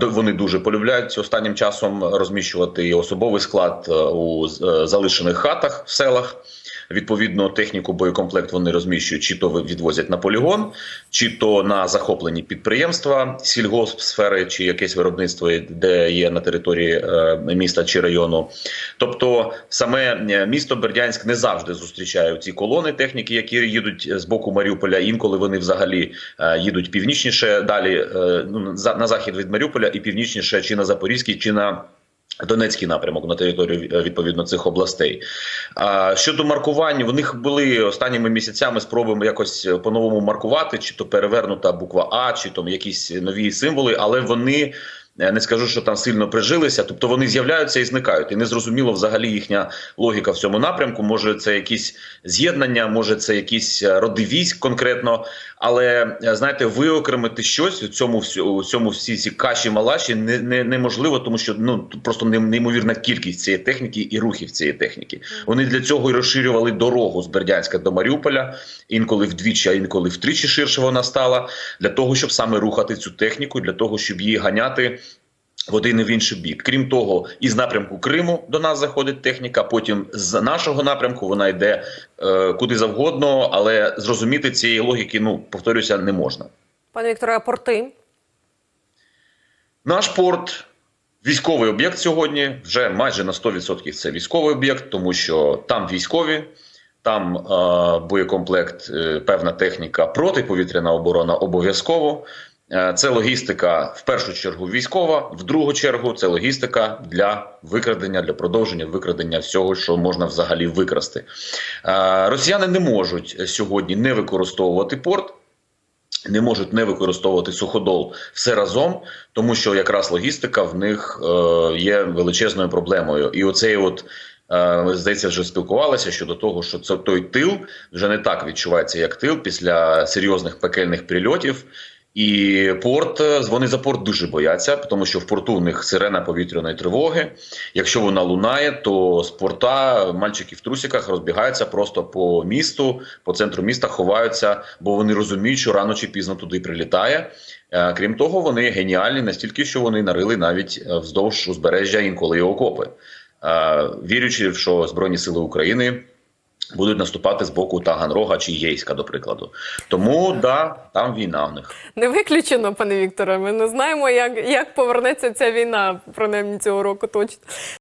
Вони дуже полюбляють останнім часом розміщувати і особовий склад е, у е, залишених хатах в селах. Відповідно, техніку боєкомплект вони розміщують, чи то відвозять на полігон, чи то на захоплені підприємства сільгоспсфери, чи якесь виробництво, де є на території е, міста чи району. Тобто, саме е, місто Бердянськ не завжди зустрічає ці колони техніки, які їдуть з боку Маріуполя. Інколи вони взагалі е, їдуть північніше, далі ну, на захід від Маріуполя і північніше, чи на Запорізький, чи на Донецький напрямок на територію е, відповідно цих областей. А щодо маркувань, в них були останніми місяцями спроби якось по-новому маркувати, чи то перевернута буква А, чи там якісь нові символи, але вони. Е, Не скажу, що там сильно прижилися, тобто вони з'являються і зникають, і не зрозуміло взагалі їхня логіка в цьому напрямку. Може, це якісь з'єднання, може це якісь е, роди військ конкретно. Але е, знаєте, виокремити щось у цьому у цьому всі ці каші малаші не, не неможливо, тому що ну просто неймовірна кількість цієї техніки і рухів цієї техніки. Вони для цього і розширювали дорогу з Бердянська до Маріуполя. Інколи вдвічі, а інколи втричі ширше вона стала для того, щоб саме рухати цю техніку, для того, щоб її ганяти. В один і в інший бік. Крім того, із напрямку Криму до нас заходить техніка. Потім з нашого напрямку вона йде е, куди завгодно, але зрозуміти цієї логіки, ну повторюся, не можна. Пане Вікторе, а порти? Наш порт військовий об'єкт сьогодні. Вже майже на 100% це військовий об'єкт, тому що там військові, там е, боєкомплект, е, певна техніка, протиповітряна оборона обов'язково. Е, Це логістика в першу чергу військова, в другу чергу це логістика для викрадення, для продовження викрадення всього, що можна взагалі викрасти. Е, Росіяни не можуть сьогодні не використовувати порт не можуть не використовувати суходол все разом, тому що якраз логістика в них е, є величезною проблемою. І оцей от. здається, вже спілкувалися щодо того, що це той тил вже не так відчувається, як тил після серйозних пекельних прильотів. І порт е, вони за порт дуже бояться, тому що в порту в них сирена повітряної тривоги. Якщо вона лунає, то з порта мальчики в трусиках розбігаються просто по місту, по центру міста ховаються, бо вони розуміють, що рано чи пізно туди прилітає. Е, Крім того, вони геніальні настільки, що вони нарили навіть е, вздовж узбережжя інколи і окопи, вірячи, що Збройні сили України будуть наступати з боку Таганрога чи Єйська, до прикладу. Тому да, там війна в них. Не виключено, пане Вікторе. Ми не знаємо, як, як повернеться ця війна, принаймні цього року точно.